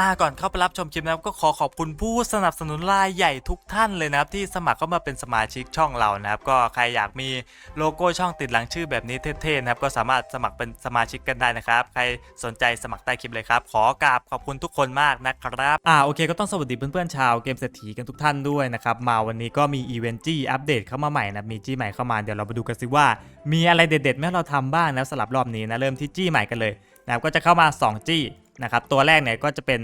อ่าก่อนเข้าไปรับชมคลิปนะครับก็ขอขอบคุณผู้สนับสนุนรายใหญ่ทุกท่านเลยนะครับที่สมัครเข้ามาเป็นสมาชิกช่องเรานะครับก็ใครอยากมีโลโก้ช่องติดหลังชื่อแบบนี้เท่ๆนะครับก็สามารถสมัครเป็นสมาชิกกันได้นะครับใครสนใจสมัครใต้คลิปเลยครับขอกราบขอบคุณทุกคนมากนะครับอ่าโอเคก็ต้องสวัสดีเพื่อนๆชาวเกมเศรษฐีกันทุกท่านด้วยนะครับมาวันนี้ก็มีอีเวนต์จี้อัปเดตเข้ามาใหม่นะมีจี้ใหม่เข้ามาเดี๋ยวเราไปดูกันสิว่า มีอะไรเด็ดๆไหมเราทำบ้างนะสำหรับรอบนี้นะเริ่มที่จี้ใหม่กันเลยนะครับก็จะเข้ามาสองจี้ นะครับตัวแรกเนี่ยก็จะเป็น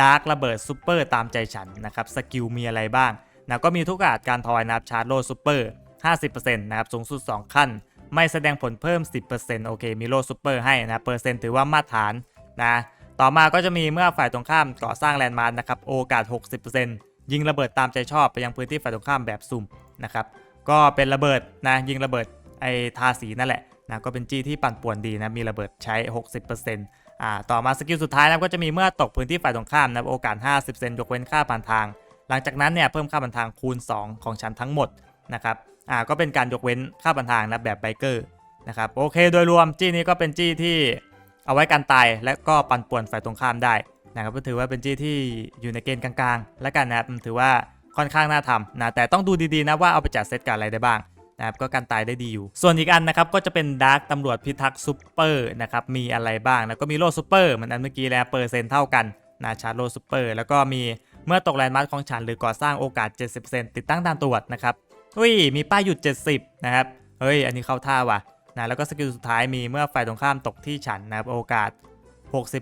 ดาร์กระเบิดซูเปอร์ตามใจฉันนะครับสกิลมีอะไรบ้างนะก็มีทุกอาจการทอยนับชาร์จโลซูเปอร์50%นะครับสูงสุด 2 ขั้น ไม่แสดงผลเพิ่ม 10%โอเคมีโลซูเปอร์ให้นะเปอร์เซ็นต์ถือว่ามาตรฐานนะต่อมาก็จะมีเมื่อฝ่ายตรงข้ามก่อสร้างแลนด์มาร์กนะครับโอกาส 60%ยิงระเบิดตามใจชอบไปยังพื้นที่ฝ่ายตรงข้ามแบบสุ่มนะครับก็เป็นระเบิดนะยิงระเบิดไอทาสีนั่นแหละนะก็เป็นจี้ที่ปั่นป่วนดีนะมีระเบิดใช้ 60% อ่าต่อมาสกิลสุดท้ายนะครับก็จะมีเมื่อตกพื้นที่ฝ่ายตรงข้ามนะครับโอกาส 50 เซนยกเว้นค่าผ่านทาง หลังจากนั้นเนี่ยเพิ่มค่าผ่านทางคูณ 2 ของชั้นทั้งหมดนะครับอ่าก็เป็นการยกเว้นค่าผ่านทางนะแบบไบเกอร์นะครับโอเคโดยรวมจี้นี้ก็เป็นจี้ที่เอาไว้กันตายและก็ปั่นป่วนฝ่ายตรงข้ามได้นะครับก็ถือว่าเป็นจี้ที่อยู่ในเกณฑ์กลางๆ และกันนะครับถือว่าค่อนข้างน่าทำนะแต่ต้องดูดีๆนะว่าเอาไปจัดเซตกับอะไรได้บ้าง นะครับก็กันตายได้ดีอยู่ ส่วนอีกอันนะครับก็จะเป็นดาร์กตำรวจพิทักษ์ซูเปอร์นะครับมีอะไรบ้างนะก็มีโล่ซูเปอร์เหมือนอันเมื่อกี้แล้วเปอร์เซ็นต์เท่ากันนะชาร์จโล่ซูเปอร์แล้วก็มีเมื่อตกแลนด์มาร์คของฉันหรือก่อสร้างโอกาส 70%ติดตั้งด่านตรวจนะครับอุ้ยมีป้ายหยุด 70 นะครับ เฮ้ย อันนี้เข้าท่าว่ะนะแล้วก็สกิลสุดท้ายมีเมื่อฝ่ายตรงข้ามตกที่ฉันนะครับโอกาส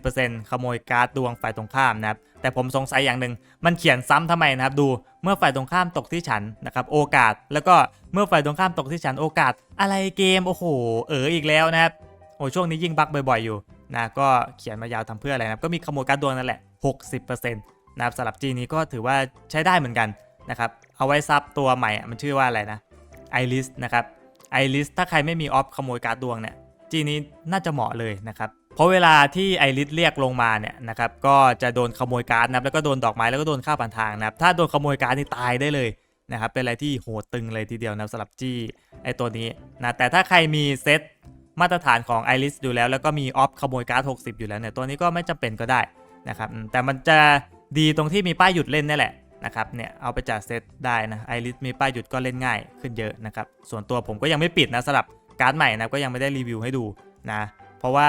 60%ขโมยการ์ดดวงฝ่ายตรงข้ามนะครับ แต่ผมสงสัยอย่างหนึ่งมันเขียนซ้ำทำไมนะครับดูเมื่อฝ่ายตรงข้ามตกที่ฉันนะครับโอกาส แล้วก็เมื่อฝ่ายตรงข้ามตกที่ฉันโอกาส อะไรเกมโอ้โห เอออีกแล้วนะครับโอ้ช่วงนี้ยิ่งบักบ่อยๆอยู่นะก็เขียนมายาวทำเพื่ออะไรนะครับก็มีขโมยการ์ดดวงนั่นแหละ 60%นะครับสำหรับจีนี้ก็ถือว่าใช้ได้เหมือนกันนะครับเอาไว้ซับตัวใหม่มันชื่อว่าอะไรนะไอริสนะครับไอริสถ้าใครไม่มีออฟขโมยการ์ดดวงเนี่ยจีนี้น่าจะเหมาะเลยนะครับ เพราะเวลาที่ไอริสเรียกลงมาเนี่ยนะครับก็จะโดนขโมยการ์ดนะครับแล้วก็โดนดอกไม้แล้วก็โดนฆ่าผ่านทางนะครับถ้าโดนขโมยการ์ดนี่ตายได้เลยนะครับเป็นอะไรที่โหดตึงเลยทีเดียวนะสำหรับจี้ไอตัวนี้นะแต่ถ้าใครมีเซตมาตรฐานของไอริสอยู่แล้ว แล้วก็มีออฟขโมยการ์ด60 อยู่แล้วเนี่ยตัวนี้ก็ไม่จำเป็นก็ได้นะครับแต่มันจะดีตรงที่มีป้ายหยุดเล่นนี่แหละนะครับเนี่ยเอาไปจัดเซตได้นะไอริสมีป้ายหยุดก็เล่นง่ายขึ้นเยอะนะครับส่วนตัวผมก็ยังไม่ปิดนะสำหรับการ์ดใหม่นะก็ยังไม่ได้รีวิวให้ดูนะเพราะว่า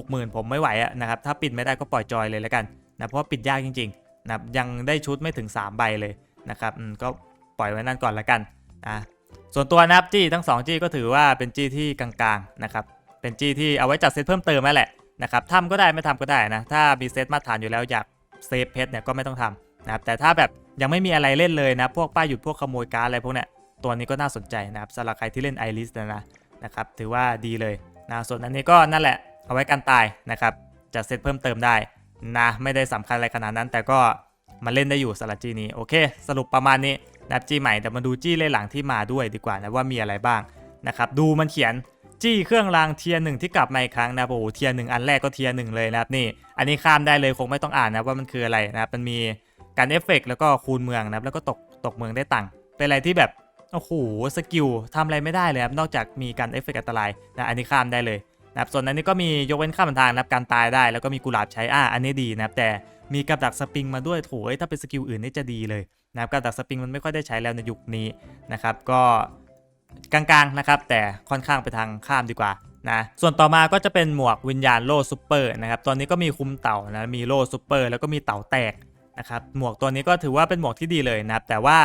60,000 ผมไม่ไหวอะนะครับ ถ้าปิดไม่ได้ก็ปล่อยจอยเลยแล้วกันนะ เพราะปิดยากจริงๆนะยังได้ชุดไม่ถึง 3 ใบเลยนะครับก็ปล่อยไว้นั่นก่อนแล้วกันนะส่วนตัวนะครับจี้ทั้ง 2 จี้ก็ถือว่าเป็นจี้ที่กลางๆนะครับ เป็นจี้ที่เอาไว้จัดเซตเพิ่มเติมนั่นแหละนะครับทำก็ได้ไม่ทำก็ได้นะ ถ้ามีเซตมาตรฐานอยู่แล้วอยากเซฟเพชรเนี่ยก็ไม่ต้องทำนะครับ แต่ถ้าแบบยังไม่มีอะไรเล่นเลยนะ พวกป้ายหยุดพวกขโมยการดอะไรพวกเนี้ย ตัวนี้ก็น่าสนใจนะครับสำหรับใครที่เล่นไอริสนะนะครับ ถือว่าดีเลยนะ ส่วนอันนี้ก็นั่นแหละ เอาไว้กันตายนะครับจะเซตเพิ่มเติมได้นะไม่ได้สำคัญอะไรขนาดนั้น แต่ก็มาเล่นได้อยู่สำหรับจีนี้โอเค สรุปประมาณนี้นะครับจีใหม่แต่มาดูจี้เล่หลังที่มาด้วยดีกว่านะว่ามีอะไรบ้างนะครับดูมันเขียนจี้เครื่องรางเทียหนึ่งที่กลับมาอีกครั้งนะโอ้โหเทียหนึ่งอันแรกก็เทียหนึ่งเลยนะครับนี่ อันนี้ข้ามได้เลยคงไม่ต้องอ่านนะว่ามันคืออะไรนะครับมันมีการเอฟเฟกต์แล้วก็คูณเมืองนะครับแล้วก็ตกตกเมืองได้ตังค์เป็นอะไรที่แบบโอ้โหสกิลทำอะไรไม่ได้เลยครับนอกจากมีการเอฟเฟกต์อันตรายนะอันนี้ข้ามได้เลย นะครับส่วนอันนี้ก็มียกเว้นค่าบันทางนะครับการตายได้แล้วก็มีกุหลาบใช้อ่าอันนี้ดีนะครับแต่มีกับดักสปริงมาด้วยโถเอ้ยถ้าเป็นสกิลอื่นนี่จะดีเลยนะครับกับดักสปริงมันไม่ค่อยได้ใช้แล้วในยุคนี้นะครับก็กลางๆนะครับแต่ค่อนข้างไปทางข้ามดีกว่านะส่วนต่อมาก็จะเป็นหมวกวิญญาณโล่ซูเปอร์นะครับตอนนี้ก็มีคุมเต่านะมีโล่ซูเปอร์แล้วก็มีเต่าแตกนะครับหมวกตัวนี้ก็ถือว่าเป็นหมวกที่ดีเลยนะครับแต่ว่า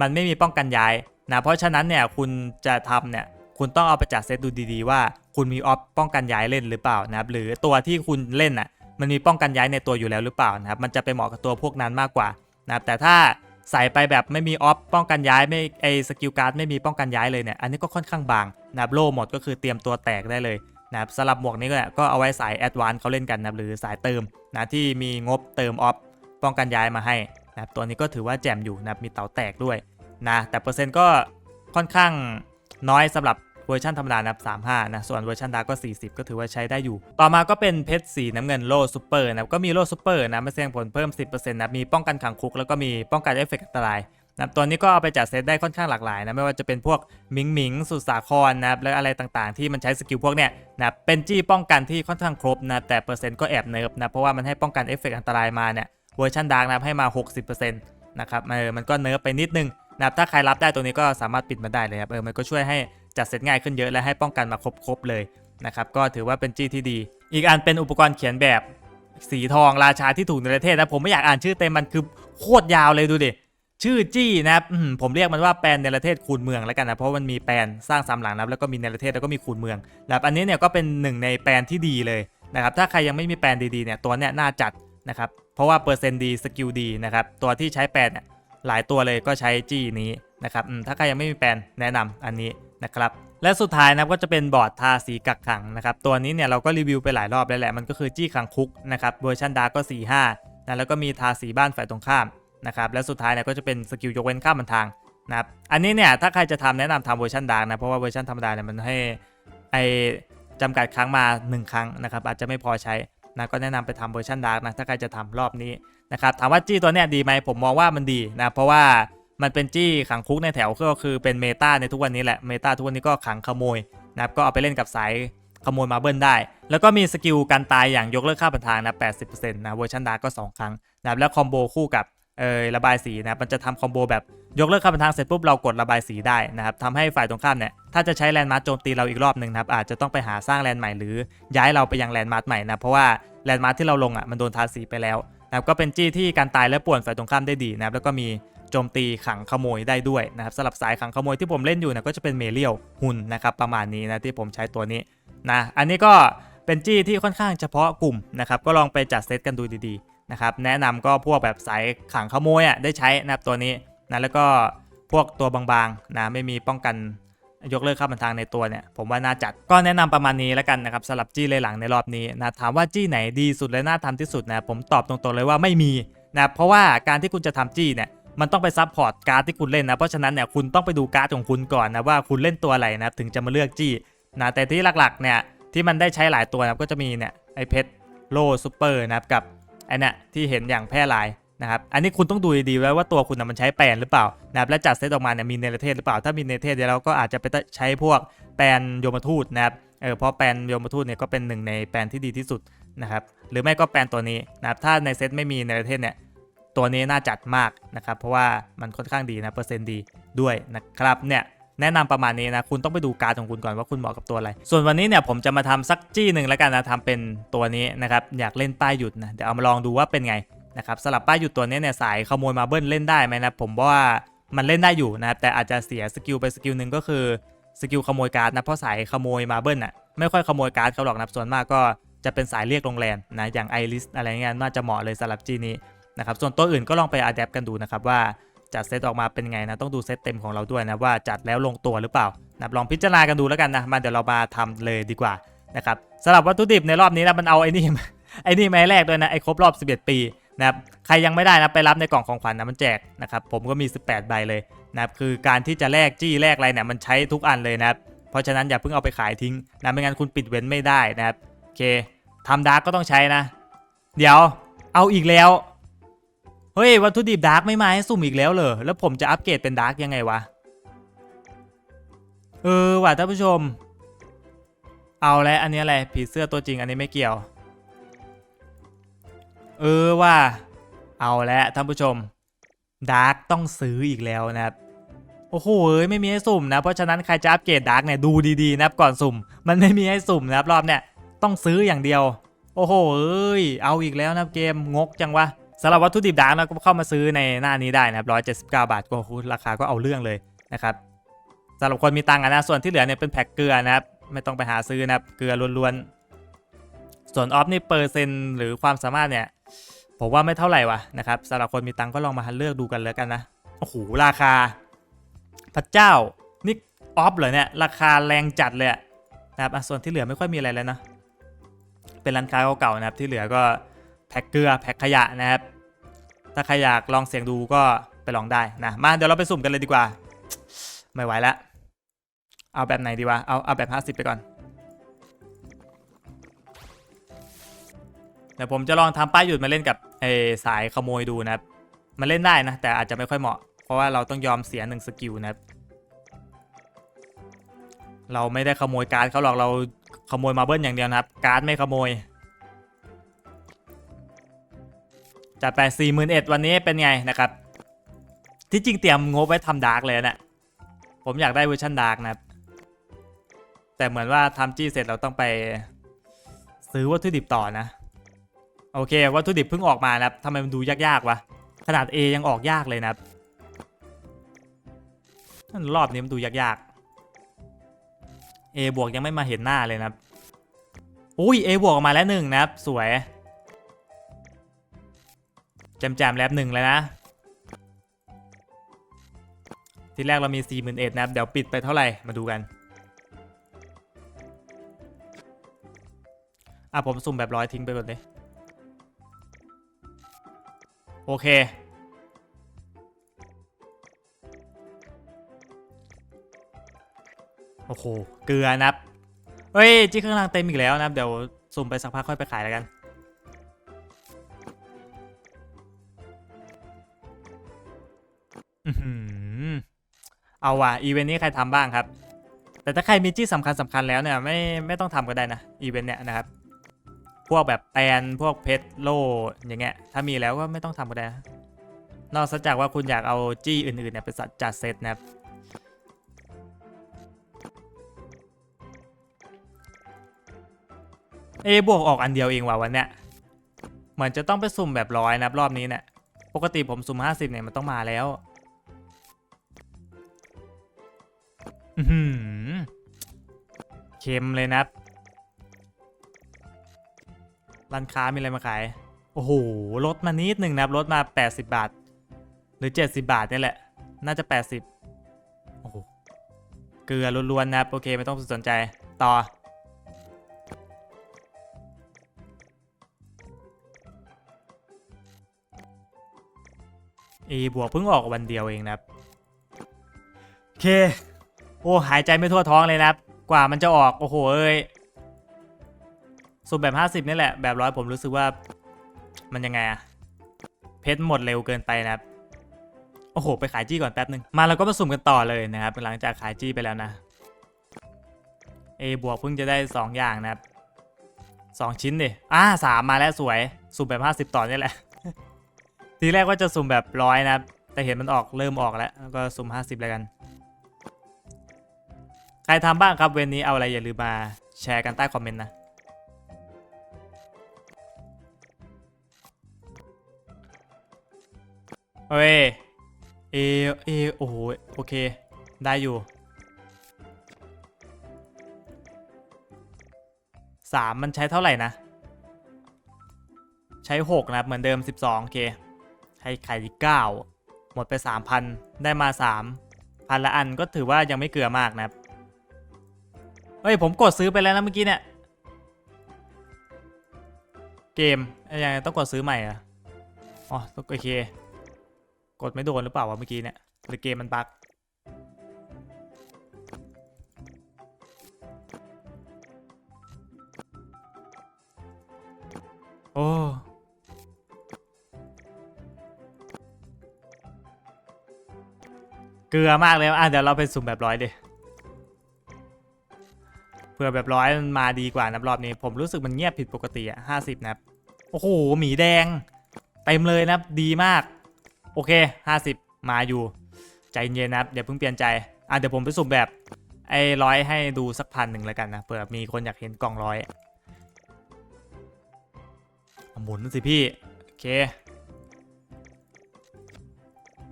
มันไม่มีป้องกันย้ายนะเพราะฉะนั้นเนี่ยคุณจะทำเนี่ย คุณต้องเอาไปจัดเซตดูดีๆว่าคุณมีออฟป้องกันย้ายเล่นหรือเปล่านะครับหรือตัวที่คุณเล่นอะมันมีป้องกันย้ายในตัวอยู่แล้วหรือเปล่านะครับมันจะไปเหมาะกับตัวพวกนั้นมากกว่านะครับแต่ถ้าใส่ไปแบบไม่มีออฟป้องกันย้ายไม่ไอสกิลการ์ดไม่มีป้องกันย้ายเลยเนี่ยอันนี้ก็ค่อนข้างบางนะครับโล่หมดก็คือเตรียมตัวแตกได้เลยนะครับสลับหมวกนี้ก็ก็เอาไว้สายแอดวานซ์เขาเล่นกันนะรหรือสายเติมนะที่มีงบเติมออฟป้องกันย้ายมาให้นะครับตัวนี้ก็ถือว่าแจ่มอยู่นะครับมีเตาแตกด้วยนะแต่เปอร์เซ็นต์ก็ค่อนข้างน้อยสำหรับ วอร์ชันธรรมดานะครับ35นะส่วนเวอร์ชันดาร์กก็ 40 ก็ถือว่าใช้ได้อยู่ ต่อมาก็เป็นเพชรสีน้ำเงินโล่ซูเปอร์นะครับก็มีโล่ซูเปอร์นะม่แสดงผลเพิ่ม 10%นะมีป้องกันขังคุกแล้วก็มีป้องกันเอฟเฟกต์อันตรายนะตัวนี้ก็เอาไปจัดเซตได้ค่อนข้างหลากหลายนะไม่ว่าจะเป็นพวกหมิงหมิงสุดสาครนะครับแล้วอะไรต่างๆ ที่มันใช้สกิลพวกเนี้ยนะเป็นจี้ป้องกันที่ค่อนข้างครบนะแต่เปอร์เซ็นต์ก็แอบเนิร์ฟนะเพราะว่ามันให้ป้องกันเอฟเฟกต์อันตรายมาเนี่ยเวอร์ชันดาร์กนะให้มา 60%นะครับเออมันก็เนิร์ฟไปนิดนึงนะถ้าใครรับได้ตัวนี้ก็สามารถปิดมาได้เลยครับเออมันก็ช่วยให้ จัดเซตง่ายขึ้นเยอะและให้ป้องกันมาครบๆเลยนะครับก็ถือว่าเป็นจี้ที่ดี อีกอันเป็นอุปกรณ์เขียนแบบสีทองราชาที่ถูกในประเทศนะผมไม่อยากอ่านชื่อเต็มมันคือโคตรยาวเลยดูดิชื่อจี้นะครับผมเรียกมันว่าแปลนเนประเทศคูณเมืองแล้วกันนะเพราะมันมีแปลนสร้างสามหลังนะแล้วก็มีเนประเทศแล้วก็มีคูณเมืองนะครับอันนี้เนี่ยก็เป็นหนึ่งในแปลนที่ดีเลยนะครับถ้าใครยังไม่มีแปลนดีๆเนี่ยตัวเนี้ยน่าจัดนะครับเพราะว่าเปอร์เซ็นต์ดีสกิลดีนะครับตัวที่ใช้แปลนเนี่ยหลายตัวเลยก็ใช้จี้นี้นะครับถ้าใครยังไม่มีแปลนแนะนำอันนี้ นะครับและสุดท้ายนะครับก็จะเป็นบอร์ดทาสีกักขังนะครับตัวนี้เนี่ยเราก็รีวิวไปหลายรอบแล้วแหละมันก็คือจี้ขังคุกนะครับเวอร์ชันดาร์กก็ 45นะแล้วก็มีทาสีบ้านฝ่ายตรงข้ามนะครับและสุดท้ายเนี่ยก็จะเป็นสกิลยกเว้นข้ามบันทางนะครับอันนี้เนี่ยถ้าใครจะทำแนะนำทำเวอร์ชันดาร์กนะเพราะว่าเวอร์ชันธรรมดาเนี่ยมันให้ไอจำกัดครั้งมา 1 ครั้งนะครับอาจจะไม่พอใช้นะก็แนะนำไปทำเวอร์ชันดาร์กนะถ้าใครจะทำรอบนี้นะครับถามว่าจี้ตัวเนี้ยดีไหมผมมองว่ามันดีนะเพราะว่า มันเป็นจี้ขังคุกในแถวก็คือเป็นเมตาในทุกวันนี้แหละเมตาทุกวันนี้ก็ขังขโมยนะครับก็เอาไปเล่นกับสายขโมยมาเบิลได้ แล้วก็มีสกิลการตายอย่างยกเลิกค่าบันทางนะ80%นะเวอร์ชันดาร์ก็ 2 ครั้งนะครับแล้วคอมโบคู่กับเออระบายสีนะมันจะทำคอมโบแบบยกเลิกคำบันทางเสร็จปุ๊บเรากดระบายสีได้นะครับทำให้ฝ่ายตรงข้ามเนี่ยถ้าจะใช้แลนด์มาร์คโจมตีเราอีกรอบหนึ่งนะครับอาจจะต้องไปหาสร้างแลนด์ใหม่หรือย้ายเราไปยังแลนด์มาร์คใหม่นะเพราะว่าแลนด์มาร์คที่เราลงอะมันโดนทาสีไปแล้วนะครับก็เป็นจี้ที่การตายและป่วนฝ่ายตรงข้ามได้ดีนะครับแล้วก็มี โจมตีขังขโมยได้ด้วยนะครับสำหรับสายขังขโมยที่ผมเล่นอยู่นะก็จะเป็นเมเลียวหุ่นนะครับประมาณนี้นะที่ผมใช้ตัวนี้นะอันนี้ก็เป็นจี้ที่ค่อนข้างเฉพาะกลุ่มนะครับก็ลองไปจัดเซตกันดูดีๆนะครับแนะนำก็พวกแบบสายขังขโมยอะได้ใช้นะครับตัวนี้นะแล้วก็พวกตัวบางๆนะไม่มีป้องกันยกเลิกค่าบันทางในตัวเนี่ยผมว่าน่าจัดก็แนะนำประมาณนี้แล้วกันนะครับสำหรับจี้เลยหลังในรอบนี้นะถามว่าจี้ไหนดีสุดและน่าทำที่สุดนะผมตอบตรงๆเลยว่าไม่มีนะเพราะว่าการที่คุณจะทำจี้เนี่ย มันต้องไปซับพอร์ตการ์ดที่คุณเล่นนะ เพราะฉะนั้นเนี่ยคุณต้องไปดูการ์ดของคุณก่อนนะว่าคุณเล่นตัวอะไรนะถึงจะมาเลือกจี้นะแต่ที่หลักๆเนี่ยที่มันได้ใช้หลายตัวนะก็จะมีเนี่ยไอเพชรโลซูเปอร์นะครับกับไอเนี่ยที่เห็นอย่างแพร่หลายนะครับอันนี้คุณต้องดูดีๆไว้ว่าตัวคุณนะมันใช้แปลนหรือเปล่านะครับและจัดเซตออกมาเนี่ยมีเนรเทศหรือเปล่า ถ้ามีเนรเทศเดี๋ยวเราก็อาจจะไปใช้พวกแปลนโยมทูตนะครับเออเพราะแปลนโยมทูตเนี่ยก็เป็นหนึ่งในแปลนที่ดีที่สุดนะครับหรือไม่ก็แปลนตัวนี้นะครับถ้าในเซตไม่มีเนรเทศเนี่ย ตัวนี้น่าจัดมากนะครับ เพราะว่ามันค่อนข้างดีนะเปอร์เซ็นต์ดีด้วยนะครับเนี่ยแนะนำประมาณนี้นะ คุณต้องไปดูการของคุณก่อนว่าคุณเหมาะกับตัวอะไร ส่วนวันนี้เนี่ยผมจะมาทำสักจี้หนึ่งแล้วกันนะทำเป็นตัวนี้นะครับอยากเล่นป้ายหยุดนะเดี๋ยวเอามาลองดูว่าเป็นไงนะครับสลับป้ายหยุดตัวนี้เนี่ยสายขโมยมาเบิ้ลเล่นได้ไหมนะผมว่ามันเล่นได้อยู่นะครับแต่อาจจะเสียสกิลไปสกิลหนึ่งก็คือสกิลขโมยการ์ดนะเพราะสายขโมยมาเบิ้ลอะไม่ค่อยขโมยการ์ดเขาหรอกนะส่วนมากก็จะเป็นสายเรียกโรงแรมนะอย่างไอริสอะไรเงี้ยน่าจะเหมาะเลยสำหรับจีนี้ นะครับส่วนตัวอื่นก็ลองไปอัดแอปกันดูนะครับว่าจัดเซตออกมาเป็นไงนะต้องดูเซตเต็มของเราด้วยนะว่าจัดแล้วลงตัวหรือเปล่านะลองพิจารณากันดูแล้วกันนะมาเดี๋ยวเรามาทำเลยดีกว่านะครับสำหรับวัตถุดิบในรอบนี้นะมันเอาไอ้นี่ไอ้นี่มาแรกด้วยนะไอ้ครบรอบ 11 ปีนะครับใครยังไม่ได้นะไปรับในกล่องของขวัญนะมันแจกนะครับผมก็มี 18 ใบเลยนะครับคือการที่จะแลกจี้แลกอะไรเนี่ยมันใช้ทุกอันเลยนะครับเพราะฉะนั้นอย่าเพิ่งเอาไปขายทิ้งนะไม่งั้นคุณปิดเว้นไม่ได้นะครับโอเคทำดาร์กก็ต้องใช้นะ เดี๋ยวเอาอีกแล้ว เฮ้ย วัตถุดิบดาร์กไม่มาให้สุ่มอีกแล้วเหรอ แล้วผมจะอัปเกรดเป็นดาร์กยังไงวะ เออว่ะท่านผู้ชม เอาแล้วอันนี้อะไรผีเสื้อตัวจริงอันนี้ไม่เกี่ยว เออว่าเอาแล้วท่านผู้ชมดาร์กต้องซื้ออีกแล้วนะครับโอ้โหเอ้ยไม่มีให้สุ่มนะ เพราะฉะนั้นใครจะอัปเกรดดาร์กเนี่ยดูดีๆนะครับก่อนสุ่ม มันไม่มีให้สุ่มนะครับรอบเนี่ยต้องซื้ออย่างเดียว โอ้โหเอ้ยเอาอีกแล้วนะเกมงกจังวะ สำหรับวัตถุดิบดาร์กนะก็เข้ามาซื้อในหน้านี้ได้นะครับ179บาทก็โอ้โหราคาก็เอาเรื่องเลยนะครับสำหรับคนมีตังค์นะส่วนที่เหลือเนี่ยเป็นแพ็คเกลือนะครับไม่ต้องไปหาซื้อนะครับเกลือล้วนๆส่วนออฟนี่เปอร์เซ็นต์หรือความสามารถเนี่ยผมว่าไม่เท่าไหร่วะนะครับสำหรับคนมีตังค์ก็ลองมาเลือกดูกันแล้วกันนะโอ้โหราคา พระเจ้านี่ออฟเหรอเนี่ยราคาแรงจัดเลยนะครับส่วนที่เหลือไม่ค่อยมีอะไรแล้วนะเป็นร้านค้าเก่าๆนะครับที่เหลือก็แพ็คเกลือแพ็คขยะนะครับ ถ้าใครอยากลองเสียงดูก็ไปลองได้นะมาเดี๋ยวเราไปสุ่มกันเลยดีกว่า ไม่ไหวแล้วเอาแบบไหนดีวะเอาเอาแบบ 50 ไปก่อนเดี๋ยวผมจะลองทำป้ายหยุดมาเล่นกับไอ้สายขโมยดูนะครับมันเล่นได้นะ แต่อาจจะไม่ค่อยเหมาะคราะว่าเราต้องยอมเสียหนึ่งสกิลนะครับเราไม่ได้ขโมยการ์ดเขาหรอกเราขโมยมาเบิ้ลอย่างเดียวนะครับ การ์ดไม่ขโมย จัดไป4 1 0 0 0วันนี้เป็นไงนะครับ ที่จริงเตรียมงบไว้ทำดาร์กเลยนะผมอยากได้เวอร์ชันดาร์กนะแต่เหมือนว่าทำจี้เสร็จเราต้องไปซื้อวัตถุดิบต่อนะ โอเควัตถุดิบเพิ่งออกมานะครับทำไมมันดูยากๆวะขนาด A ยังออกยากเลยนะครับนั่นรอบนี้มันดูยากๆ A บวกยังไม่มาเห็นหน้าเลยนะครับอุ้ย A บวกออกมาแล้วหนึ่งนะครับ สวย จมแจมแล้วหนึ่งเลยนะ ทีแรกเรามี 4 1 0 0 0นะเดี๋ยวปิดไปเท่าไหร่ มาดูกัน อะ ผมสุ่มแบบร้อยทิ้งไปก่อนเลย โอเค โอ้โห เกลือนับ เฮ้ย จี้ข้างล่างเต็มอีกแล้วนะเดี๋ยวสุ่มไปสักพักค่อยไปขายแล้วกัน เอาว่ะอีเวนต์นี้ใครทำบ้างครับ แต่ถ้าใครมีจี้สำคัญสำคัญแล้วเนี่ยไม่ไม่ต้องทำก็ได้นะอีเวนต์เนี่ยนะครับ พวกแบบแตนพวกเพชรโล่อย่างเงี้ยถ้ามีแล้วก็ไม่ต้องทำก็ได้ นอกจากว่าคุณอยากเอาจี้อื่นๆเนี่ยไปจัดเซตนะครับเอบวกออกอันเดียวเองว่ะวันเนี้ยเหมือนจะต้องไปสุ่มแบบร้อยนะครับรอบนี้เนี่ยปกติผมสุ่ม 50เนี่ยมันต้องมาแล้ว อือหือเค็มเลยนะครับร้านค้ามีอะไรมาขาย โอ้โห ลดมานิดหนึ่งนะครับลดมา 80 บาท หรือ 70 บาทนี่แหละ น่าจะ 80 โอ้โห เกลือล้วนๆนะครับ โอเค ไม่ต้องสนใจ ต่อ A บวกเพิ่งออกวันเดียวเองนะครับ โอเค โอ้หายใจไม่ทั่วท้องเลยนะครับ กว่ามันจะออกโอ้โหเอ้ยสุ่มแบบ 50นี่แหละ แบบร้อยผมรู้สึกว่า มันยังไงอะเพชรหมดเร็วเกินไปนะครับ โอ้โห ไปขายจี้ก่อนแป๊บนึง มาเราก็มาสุ่มกันต่อเลยนะครับ หลังจากขายจี้ไปแล้วนะ A บวกเพิ่งจะได้ 2 อย่างนะครับ 2 ชิ้นดิอ่าสามมาแล้วสวย สุ่มแบบ 50 ต่อนี่แหละ ทีแรกว่าจะสุ่มแบบร้อยนะครับ แต่เห็นมันออกเริ่มออกแล้วแล้วก็สุ่ม50แล้วกัน ใครทำบ้างครับเวนนี้เอาอะไรอย่าลืมมาแชร์กันใต้คอมเมนต์นะเฮ้ยเอเอโอ้โหโอเค ได้อยู่สามมันใช้เท่าไหร่นะ ใช้หกนะเหมือนเดิมสิบสองโอเคให้ไข่เก้าหมดไปสามพันได้มาสามพันละอันก็ถือว่ายังไม่เกลือมากนะครับ เฮ้ยผมกดซื้อไปแล้วนะเมื่อกี้เนี่ย เกมยังไงต้องกดซื้อใหม่เหรอะอ๋อโอเค กดไม่โดนหรือเปล่าวะเมื่อกี้เนี่ยหรือเกมมันบั๊กโอ้เกลือมากเลยอะเดี๋ยวเราไปสุ่มแบบร้อยดิ ผื่อแบบร้อยมันมาดีกว่านะรอบนี้ผมรู้สึกมันเงียบผิดปกติอะห้าสิบนับโอ้โหหมีแดง เต็มเลยนับดีมาก โอเค50มาอยู่ ใจเย็นนับเดี๋ยวเพิ่งเปลี่ยนใจอะเดี๋ยวผมไปสุ่มแบบไอ้ร้อยให้ดูสักพันหนึ่งแล้วกันนะเผื่อมีคนอยากเห็นกล่องร้อยหมุนสิพี่ โอเค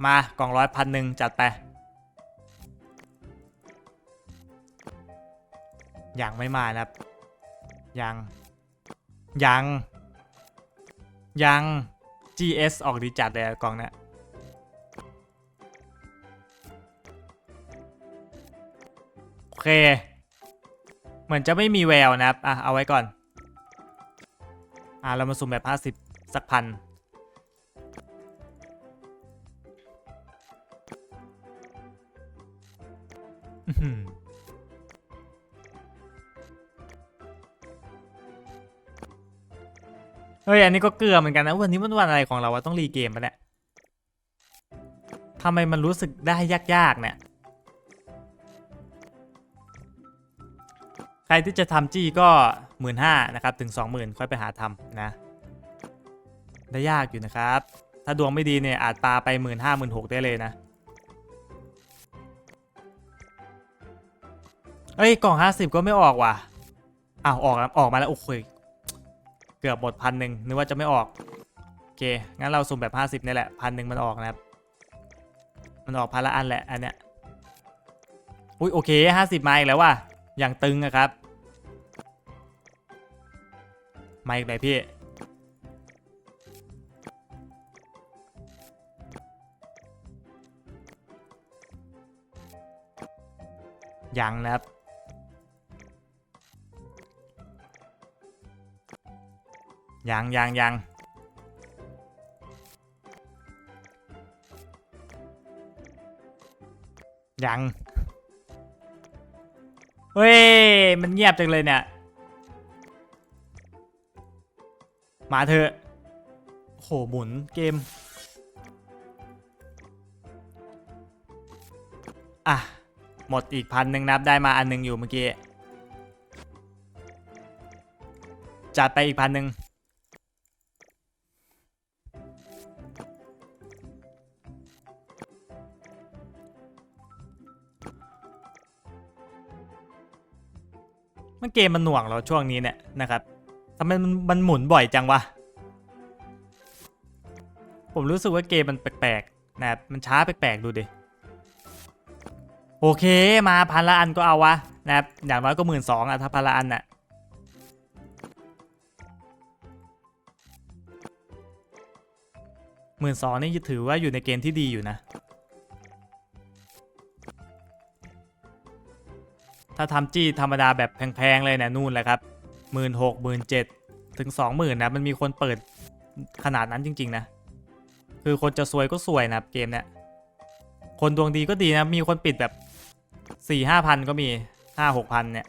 มากล่องร้อยพันหนึ่งจัดไป ยังไม่มานะครับ ยัง ยัง ยัง GS ออกดีจัดเลยกล่องเนี้ยโอเค เหมือนจะไม่มีแววนะครับ อะ เอาไว้ก่อน อะ เรามาสุ่มแบบ 50 สักพันอื ฮ้ยอันนี้ก็เกลือเหมือนกันนะวันนี้มันวันอะไรของเราวะต้องรีเกมปะเนี่ยทำไมมันรู้สึกได้ยากๆเนี่ยใครที่จะทำจี้ก็หมื่นห้านะครับถึง 20,000 ค่อยไปหาทำนะ ได้ยากอยู่นะครับ ถ้าดวงไม่ดีเนี่ยอาจปาไปหมื่นห้าหมื่นหกได้เลยนะเอ้ยกล่อง 50 ก็ไม่ออกว่ะอ้าวออกออกมาแล้วโอ้โหย เกือบหมดพันหนึ่งนึกว่าจะไม่ออก โอเค งั้นเราสุ่มแบบ 50นี่แหละพันหนึ่งมันออกนะครับ มันออกพันละอันแหละอันเนี้ยอุ้ยโอเค50มาอีกแล้วว่ะอย่างตึงอะครับมาอีกไหนพี่ยังนะครับ ยังยังยังยังเฮ้ย มันเงียบจังเลยเนี่ย มาเถอะโหหมุนเกม อะ หมดอีกพันหนึ่งนับได้มาอันหนึงอยู่เมื่อกี้ จัดไปอีกพันหนึ่ง มันเกมมันหน่วงเราช่วงนี้เนี่ยนะครับทำไมมันมันหมุนบ่อยจังวะ ผมรู้สึกว่าเกมมันแปลกๆนะครับมันช้าแปลกๆดูดิ โอเคมาพันละอันก็เอาวะนะครับอย่างน้อยก็หมื่นสองอะถ้าพันละอันน่ะหมื่นสองนี่ถือว่าอยู่ในเกณฑ์ที่ดีอยู่นะ ถ้าทำจี้ธรรมดาแบบแพงๆเลยเนี่ยนู่นแหละครับหมื่นหกหมื่นเจ็ดถึงสองหมื่นนะมันมีคนเปิดขนาดนั้นจริง ๆ นะ คือคนจะซวยก็ซวยนะเกมเนี้ยคนดวงดีก็ดีนะ มีคนปิดแบบสี่ห้าพันก็มีห้าหกพันเนี่ย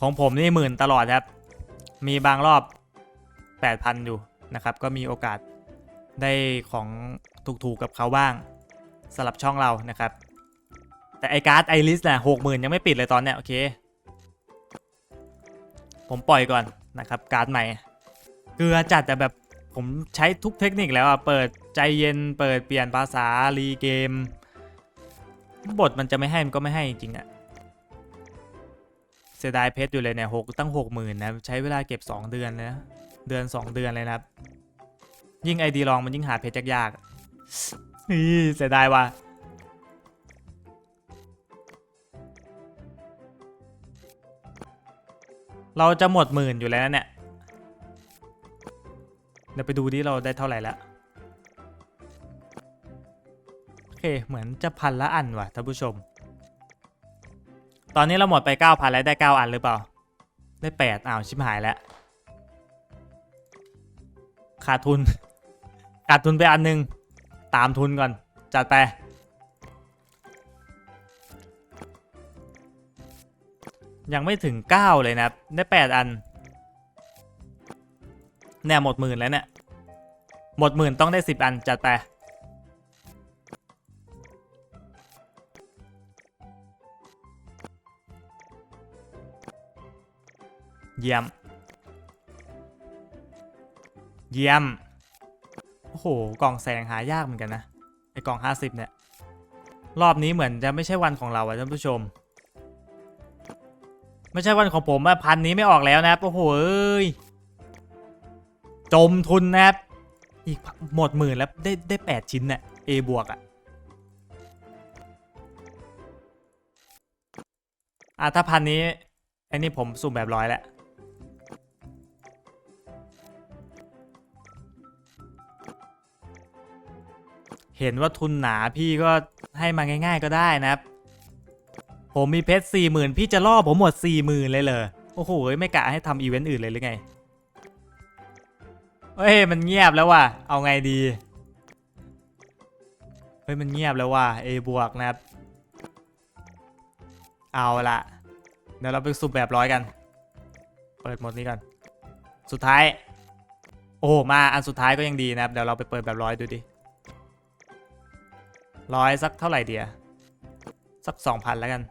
ของผมนี่หมื่นตลอดครับ มีบางรอบแปดพันอยู่นะครับ ก็มีโอกาสได้ของถูกๆกับเขาบ้างสำหรับช่องเรานะครับ แต่ไอการ์ดไอริสนะหกหมื่นยังไม่ปิดเลยตอนเนี้ยโอเค ผมปล่อยก่อนนะครับการ์ดใหม่ เกลือจัดแต่แบบผมใช้ทุกเทคนิคแล้วอะเปิดใจเย็น เปิดเปลี่ยนภาษารีเกม บทมันจะไม่ให้มันก็ไม่ให้จริงๆอะเสียดายเพชรอยู่เลยเนี่ยหกตั้งหกหมื่นนะ ใช้เวลาเก็บ 2 เดือนเลยนะ เดือน 2 เดือนเลยนะครับ ยิ่งไอดีลองมันยิ่งหาเพชรยากๆนี่เสียดายว่ะ เราจะหมดหมื่นอยู่แล้วเนี่ย เดี๋ยวไปดูดิเราได้เท่าไหร่แล้วโอเค เหมือนจะพันละอันว่ะท่านผู้ชม ตอนนี้เราหมดไป 9,000 แล้วได้ 9 อันหรือเปล่า ได้ 8อ้าวชิบหายแล้ว ขาดทุน ขาดทุนไปอันหนึง ตามทุนก่อน จัดไป ยังไม่ถึง 9 เลยนะครับ ได้ 8 อัน เนี่ยหมดหมื่นแล้วเนี่ย หมดหมื่นต้องได้ 10 อัน จัดไปเยี่ยม เยี่ยม โอ้โห กล่องแสงหายากเหมือนกันนะ ไอกล่อง 50 เนี่ย รอบนี้เหมือนจะไม่ใช่วันของเราอะท่านผู้ชม ไม่ใช่วันของผมอะพันนี้ไม่ออกแล้วนะครับ โอ้โหเอ้ยจมทุนนะครับ อีกหมดหมื่นแล้วได้ได้8ชิ้นเนี่ย A บวกอะอะถ้าพันนี้ไอ้นี่ผมสุ่มแบบร้อยแล้วเห็นว่าทุนหนาพี่ก็ให้มาง่าย ๆก็ได้นะครับ ผมมีเพชรสี่หมื่นพี่จะล่อผมหมดสี่หมื่นเลยเหรอโอ้โหไม่กะให้ทำอีเวนต์อื่นเลยหรือไงเฮ้ยมันเงียบแล้วว่ะเอาไงดีเฮ้ยมันเงียบแล้วว่ะ A บวกนะครับเอาละเดี๋ยวเราไปสุ่มแบบร้อยกัน เปิดหมดนี้ก่อนสุดท้าย โอ้มาอันสุดท้ายก็ยังดีนะครับ เดี๋ยวเราไปเปิดแบบร้อยดูดิร้อยสักเท่าไหร่เดียสักสองพันแล้วกัน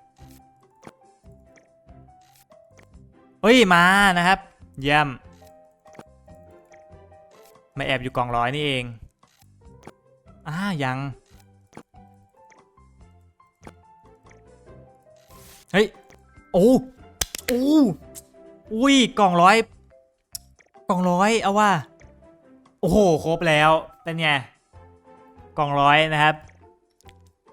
ฮ้ยมานะครับเยี่ยมมาแอบอยู่กองร้อยนี่เองอ่ายังเฮ้ยโอ้โอ้อุ้ยกล่องร้อยกล่องร้อยเอาว่าโอ้โหครบแล้วเป็นไงกล่องร้อยนะครับ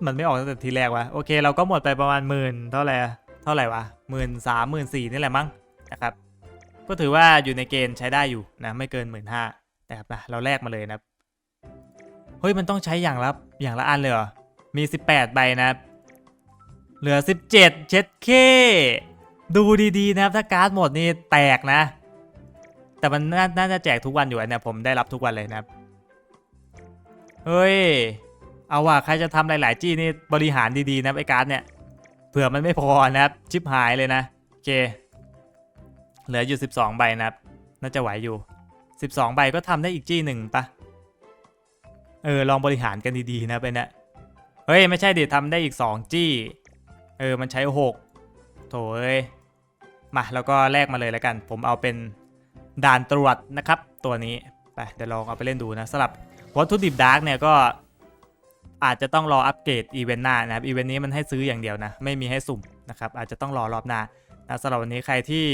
มันไม่ออกตั้งแต่ทีแรกวะโอเคเราก็หมดไปประมาณหมื่นเท่าไหร่เท่าไหร่วะหมื่นสามหมื่นสี่นี่แหละมั้ง นะครับ ก็ถือว่าอยู่ในเกณฑ์ใช้ได้อยู่นะไม่เกินหมื่นห้าแต่ครับนะเราแลกมาเลยนะครับเฮ้ยมันต้องใช้อย่างละอย่างละอันเลยเหรอมี 18 ใบนะครับ เหลือ 17เช็ดเคดูดีๆนะครับ ถ้าการ์ดหมดนี่แตกนะ แต่มันน่าจะแจกทุกวันอยู่อันเนี่ยผมได้รับทุกวันเลยนะครับ เฮ้ย เอาว่ะใครจะทำหลาย ๆ จี้นี่บริหารดี ๆ นะไอ้การ์ดเนี่ย เผื่อมันไม่พอนะครับ ชิปหายเลยนะ โอเค เหลืออยู่ 12 ใบนะครับน่าจะไหวอยู่ 12 ใบก็ทำได้อีกจี้หนึ่งปะเออลองบริหารกันดีๆนะไปเนี่ยเฮ้ยไม่ใช่ดิทำได้อีก 2 จี้ เออมันใช้ 6 โถเอ้ยมาแล้วก็แลกมาเลยแล้วกัน ผมเอาเป็นด่านตรวจนะครับ ตัวนี้ไปเดี๋ยวลองเอาไปเล่นดูนะสำหรับวัตถุดิบดาร์กเนี่ยก็อาจจะต้องรออัปเกรดอีเวนต์หน้านะครับอีเวนต์นี้มันให้ซื้ออย่างเดียวนะ ไม่มีให้สุ่มนะครับ อาจจะต้องรอรอบหน้านะสำหรับวันนี้ใครที่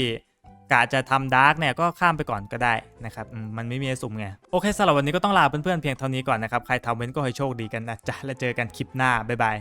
กะจะทำดาร์กเนี่ยก็ข้ามไปก่อนก็ได้นะครับมันไม่มีสุ่มไง โอเคสำหรับวันนี้ก็ต้องลาเพื่อนๆเพียงเท่านี้ก่อนนะครับ ใครทำเว้นก็ให้โชคดีกันนะจ๊ะแล้วเจอกันคลิปหน้าบ๊ายบาย